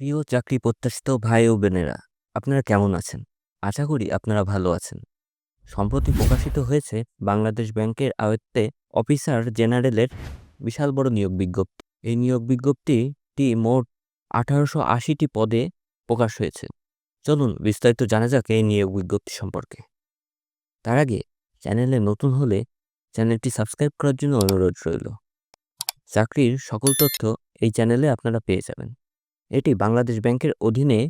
প্রিয় চাকরি প্রত্যাশিত ভাই ও বোনেরা, আপনারা কেমন আছেন? আশা করি আপনারা ভালো আছেন। সম্প্রতি প্রকাশিত হয়েছে বাংলাদেশ ব্যাংকের আয়ত্তে অফিসার জেনারেলের বিশাল বড় নিয়োগ বিজ্ঞপ্তি। এই নিয়োগ বিজ্ঞপ্তিটি মোট আঠারোশো আশিটি পদে প্রকাশ হয়েছে। চলুন বিস্তারিত জানা যাক এই নিয়োগ বিজ্ঞপ্তি সম্পর্কে। তার আগে চ্যানেলে নতুন হলে চ্যানেলটি সাবস্ক্রাইব করার জন্য অনুরোধ রইল। চাকরির সকল তথ্য এই চ্যানেলে আপনারা পেয়ে যাবেন। এটি বাংলাদেশ ব্যাংকের অধীনে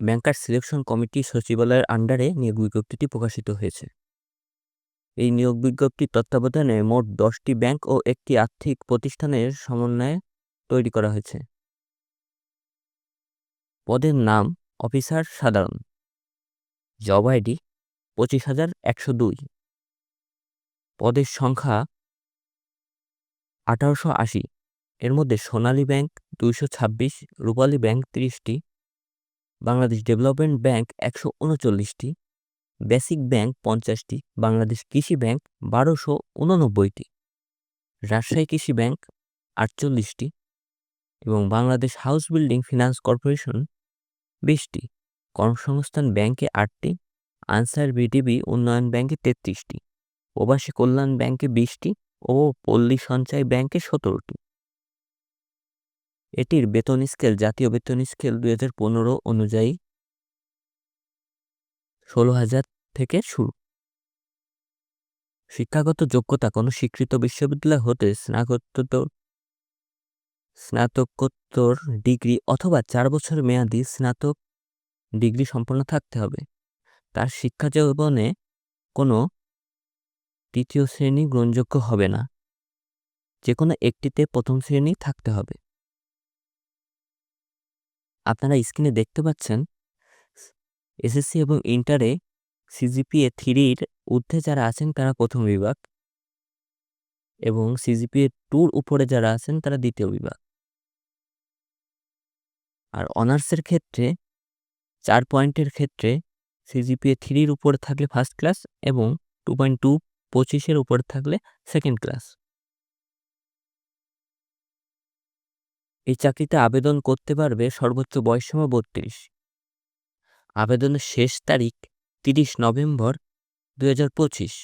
ব্যাংকার সিলেকশন কমিটি সচিবালয়ের আন্ডারে নিয়োগ বিজ্ঞপ্তিটি প্রকাশিত হয়েছে। এই নিয়োগ বিজ্ঞপ্তির তত্ত্বাবধানে মোট দশটি ব্যাংক ও একটি আর্থিক প্রতিষ্ঠানের সমন্বয়ে তৈরি করা হয়েছে। পদের নাম অফিসার সাধারণ। জব আইডি পঁচিশ হাজার একশো দুই। পদের সংখ্যা আঠারোশো আশি। এর মধ্যে সোনালী ব্যাংক দুইশো ছাব্বিশ, রূপালী ব্যাংক তিরিশটি, বাংলাদেশ ডেভেলপমেন্ট ব্যাংক একশো উনচল্লিশটি, বেসিক ব্যাংক পঞ্চাশটি, বাংলাদেশ কৃষি ব্যাংক বারোশো উননব্বইটি, রাজশাহী কৃষি ব্যাংক আটচল্লিশটি এবং Bangladesh house building finance corporation বিশটি, কর্মসংস্থান ব্যাংকে আটটি, আনসার বিডিবি উন্নয়ন ব্যাংকে তেত্রিশটি, প্রবাসী কল্যাণ ব্যাংকে বিশটি ও পল্লী সঞ্চয় ব্যাংকে সতেরোটি। এটির বেতন স্কেল, জাতীয় বেতন স্কেল দুই হাজার পনেরো অনুযায়ী ষোলো হাজার থেকে শুরু। শিক্ষাগত যোগ্যতা, কোনো স্বীকৃত বিশ্ববিদ্যালয় হতে স্নাতকোত্তর স্নাতকোত্তর ডিগ্রি অথবা চার বছর মেয়াদি স্নাতক ডিগ্রি সম্পন্ন থাকতে হবে। তার শিক্ষা জীবনে কোনো তৃতীয় শ্রেণি গ্রহণযোগ্য হবে না। যে কোনো একটিতে প্রথম শ্রেণি থাকতে হবে। আপনারা স্ক্রিনে দেখতে পাচ্ছেন, এসএসসি এবং ইন্টারে সিজিপিএ থ্রির ঊর্ধ্বে যারা আছেন তারা প্রথম বিভাগ এবং সিজিপিএ টুর উপরে যারা আছেন তারা দ্বিতীয় বিভাগ। আর অনার্সের ক্ষেত্রে, চার পয়েন্টের ক্ষেত্রে সিজিপিএ থ্রির উপরে থাকলে ফার্স্ট ক্লাস এবং টু পয়েন্ট টু পঁচিশের উপরে থাকলে সেকেন্ড ক্লাস। এই চাকরিতে আবেদন করতে পারবে সর্বোচ্চ বয়সসীমা বত্রিশ। আবেদনের শেষ তারিখ তিরিশ নভেম্বর দু হাজার পঁচিশ।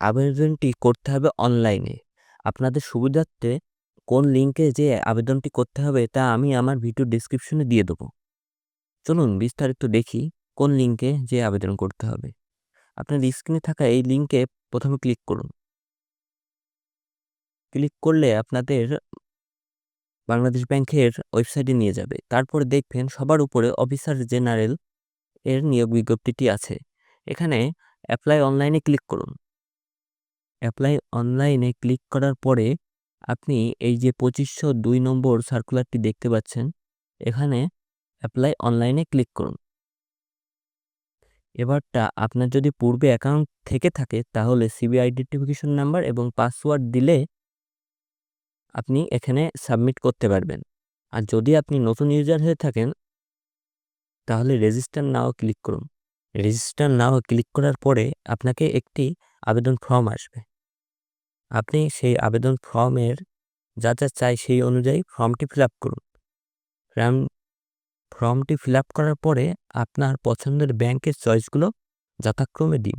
আবেদনটি করতে হবে অনলাইনে। আপনাদের সুবিধার্থে কোন লিঙ্কে যে আবেদনটি করতে হবে তা আমি আমার ভিডিও ডিসক্রিপশনে দিয়ে দেবো। চলুন বিস্তারিত দেখি কোন লিঙ্কে যে আবেদন করতে হবে। আপনার স্ক্রিনে থাকা এই লিঙ্কে প্রথমে ক্লিক করুন। ক্লিক করলে আপনাদের বাংলাদেশ ব্যাংকের ওয়েবসাইটে নিয়ে যাবে। তারপরে দেখবেন সবার উপরে অফিসার জেনারেল এর নিয়োগ বিজ্ঞপ্তিটি আছে। এখানে অ্যাপ্লাই অনলাইনে ক্লিক করুন। অ্যাপ্লাই অনলাইনে ক্লিক করার পরে আপনি এই যে পঁচিশশো দুই নম্বর সার্কুলারটি দেখতে পাচ্ছেন, এখানে অ্যাপ্লাই অনলাইনে ক্লিক করুন। এবারটা আপনার যদি পূর্বে অ্যাকাউন্ট থেকে থাকে, তাহলে সিবি আইডেন্টিফিকেশন নাম্বার এবং পাসওয়ার্ড দিলে আপনি এখানে সাবমিট করতে পারবেন। আর যদি আপনি নতুন ইউজার হয়ে থাকেন, তাহলে রেজিস্টার নাও ক্লিক করুন। রেজিস্টার নাও ক্লিক করার পরে আপনাকে একটি আবেদন ফর্ম আসবে। আপনি সেই আবেদন ফর্মের যা যা চাই সেই অনুযায়ী ফর্মটি ফিল আপ করুন। ফর্ম ফর্মটি ফিল আপ করার পরে আপনার পছন্দের ব্যাংকের চয়েসগুলো যথাক্রমে দিন।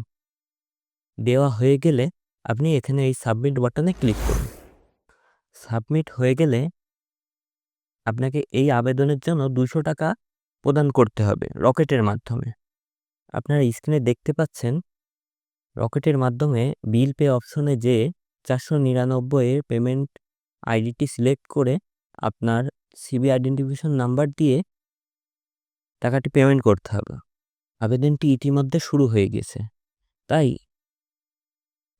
দেওয়া হয়ে গেলে আপনি এখানে এই সাবমিট বাটনে ক্লিক করুন। সাবমিট হয়ে গেলে আপনাকে এই আবেদনের জন্য দুশো টাকা প্রদান করতে হবে রকেটের মাধ্যমে। আপনারা স্ক্রিনে দেখতে পাচ্ছেন, রকেটের মাধ্যমে বিল পে অপশনে যে চারশো নিরানব্বইয়ের পেমেন্ট আইডিটি সিলেক্ট করে আপনার সিবি আইডেন্টিফিকেশন নাম্বার দিয়ে টাকাটি পেমেন্ট করতে হবে। আবেদনটি ইতিমধ্যে শুরু হয়ে গেছে, তাই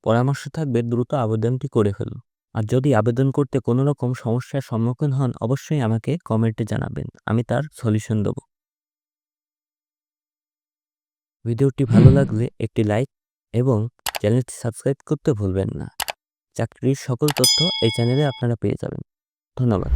পরামর্শ থাকবে দ্রুত আবেদনটি করে ফেলুন। আর যদি আবেদন করতে কোনো রকম সমস্যার সম্মুখীন হন, অবশ্যই আমাকে কমেন্টে জানাবেন। আমি তার সলিউশন দেব। ভিডিওটি ভালো লাগলে একটি লাইক এবং চ্যানেলটি সাবস্ক্রাইব করতে ভুলবেন না। চাকরির সকল তথ্য এই চ্যানেলে আপনারা পেয়ে যাবেন। ধন্যবাদ।